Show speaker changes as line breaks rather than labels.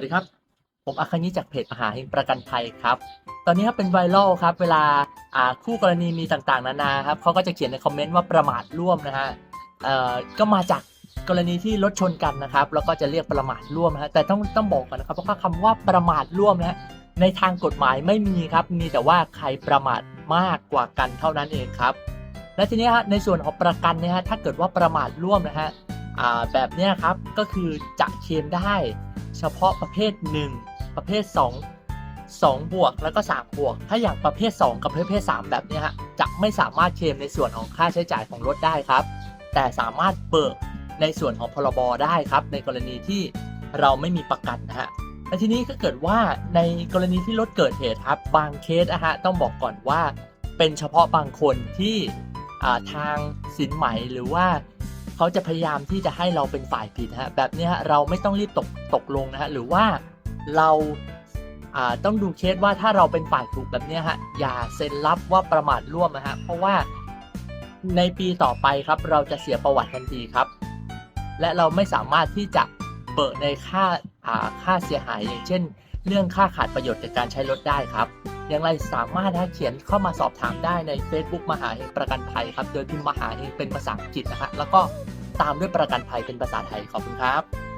วัสดีครับ ผมอาคานิจากเพจมหาเฮงประกันภัยครับ ตอนนี้ครับเป็นไวรัลครับ เวลาคู่กรณีมีต่างๆ นานาครับเขาก็จะเขียนในคอมเมนต์ว่าประมาทร่วมนะฮะก็มาจากกรณีที่รถชนกันนะครับ แล้วก็จะเรียกประมาทร่วมนะฮะแต่ต้องต้องบอกก่อนนะครับเพราะว่าคำว่าประมาทร่วมนะฮะในทางกฎหมายไม่มีครับ มีแต่ว่าใครประมาทมากกว่ากันเท่านั้นเองครับ และทีนี้ฮะในส่วนของประกันเนี่ยฮะถ้าเกิดว่าประมาทร่วมนะฮะ แบบนี้ครับก็คือจะเคลมได้เฉพาะประเภท 1 ประเภท 2 2 บวกแล้วก็ 3 บวก ถ้าอย่างประเภท 2 กับประเภท 3 แบบนี้ฮะจะไม่สามารถเคลมในส่วนของค่าใช้จ่ายของรถได้ครับ แต่สามารถเบิกในส่วนของพรบได้ครับ ในกรณีที่เราไม่มีประกันนะฮะและทีนี้ก็เกิดว่าในกรณีที่รถเกิดเหตุครับ บางเคสนะฮะต้องบอกก่อนว่า เป็นเฉพาะบางคนที่ทางสินไหมหรือว่า เขาจะพยายามที่จะให้เราเป็นฝ่ายผิดฮะแบบนี้ฮะเราไม่ต้องรีบตกตกลงนะฮะหรือว่าเราต้องดูเคสว่าถ้าเราเป็นฝ่ายถูกแบบนี้ฮะอย่าเซ็นรับว่าประมาทร่วมนะฮะเพราะว่าในปีต่อไปครับเราจะเสียประวัติทันทีครับ และเราไม่สามารถที่จะเบิกในค่าค่าเสียหายอย่างเช่น เรื่องค่าขาดประโยชน์จากการใช้รถได้ครับ อย่างไรสามารถนะเขียนเข้ามาสอบถามได้ใน Facebook มหาเฮงประกันภัยครับโดยพิมพ์มหาเฮงเป็นภาษาอังกฤษนะฮะแล้วก็ตามด้วยประกันภัยเป็นภาษาไทยขอบคุณครับ